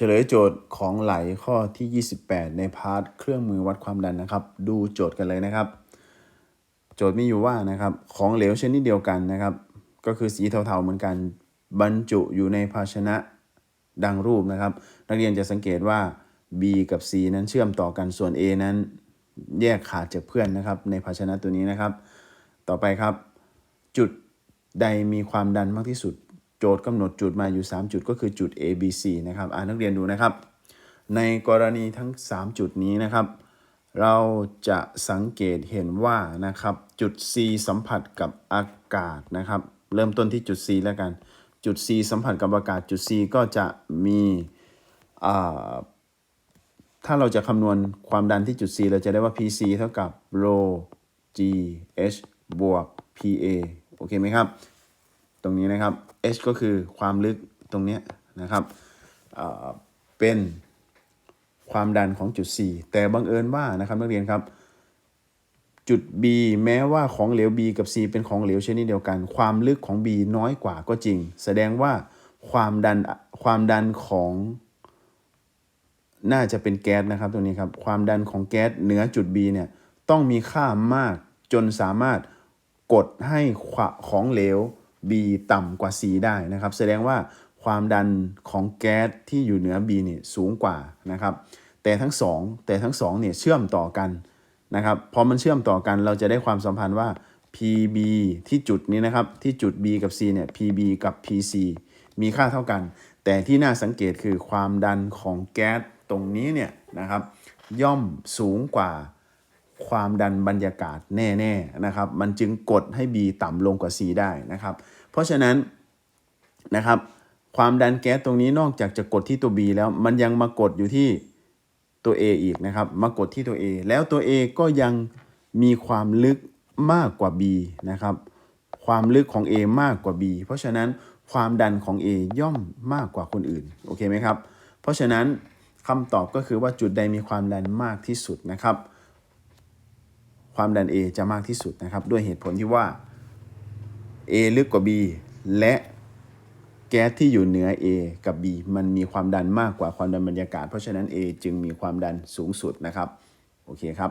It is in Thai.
เฉลยโจทย์ของไหลข้อที่ 28 ในพาร์ทเครื่องมือวัดความดันนะครับ ดูโจทย์กันเลยนะครับ โจทย์มีอยู่ว่านะครับ ของเหลวชนิดเดียวกันนะครับ ก็คือสีเทาๆเหมือนกัน บรรจุอยู่ในภาชนะดังรูปนะครับ นักเรียนจะสังเกตว่า B กับ C นั้นเชื่อมต่อกันส่วน A นั้นแยกขาดจากเพื่อนนะครับ ในภาชนะตัวนี้นะครับ ต่อไปครับ จุดใดมีความดันมากที่สุด โจทย์กำหนดจุดมาอยู่ 3 จุดก็คือจุด A B C นะครับอ่านักเรียนดูนะครับ ในกรณีทั้ง 3 จุดนี้นะครับ เราจะสังเกตเห็นว่านะครับจุด C สัมผัสกับอากาศนะครับ เริ่มต้นที่จุด C แล้วกัน จุด C สัมผัสกับอากาศจุด C ก็จะมีอ่าถ้าเราจะคำนวณความดันที่จุด C เราจะได้ว่า PC เท่ากับ rho g h บวก PA โอเคไหมครับ รงนี้นะครับ h ก็คือความลึกตรงนี้นะครับเป็นความดันของจุด C แต่บังเอิญว่านะครับนักเรียนครับ จุด B แม้ว่าของเหลว B กับ C เป็นของเหลวชนิดเดียวกัน ความลึกของ B น้อยกว่าก็จริง แสดงว่าความดันความดันของน่าจะเป็นแก๊สนะครับตัวนี้ครับ ความดันของแก๊สเหนือจุด B เนี่ยต้องมีค่ามากจนสามารถกดให้ของเหลว B ต่ำกว่า C ได้นะครับ แสดงว่าความดันของแก๊สที่อยู่เหนือ B เนี่ยสูงกว่านะครับ แต่ทั้งสองแต่ทั้งสองเนี่ยเชื่อมต่อกันนะครับพอมันเชื่อมต่อกันเราจะได้ความสัมพันธ์ว่า PB ที่จุดนี้นะครับ ที่จุด B กับ C เนี่ย PB กับ PC มีค่าเท่ากัน แต่ที่น่าสังเกตคือความดันของแก๊สตรงนี้เนี่ยนะครับ ย่อมสูงกว่า ความดันบรรยากาศแน่ๆนะครับ มันจึงกดให้ B ต่ำลงกว่า C ได้นะครับ เพราะฉะนั้นนะครับความดันแก๊สตรงนี้นอกจากจะกดที่ตัว B แล้วมันยังมากดอยู่ที่ตัว A อีกนะครับ มากดที่ตัว A แล้วตัว A ก็ยังมีความลึกมากกว่า B นะครับ ความลึกของ A มากกว่า B เพราะฉะนั้นความดันของ A ย่อมมากกว่าคนอื่น โอเคไหมครับ เพราะฉะนั้นคำตอบก็คือว่าจุดใดมีความดันมากที่สุดนะครับ ความดัน A จะมากที่สุดนะครับ ด้วยเหตุผลที่ว่า A ลึกกว่า B และแก๊สที่อยู่เหนือ A กับ B มันมีความดันมากกว่าความดันบรรยากาศ เพราะฉะนั้น A จึงมีความดันสูงสุดนะครับ โอเคครับ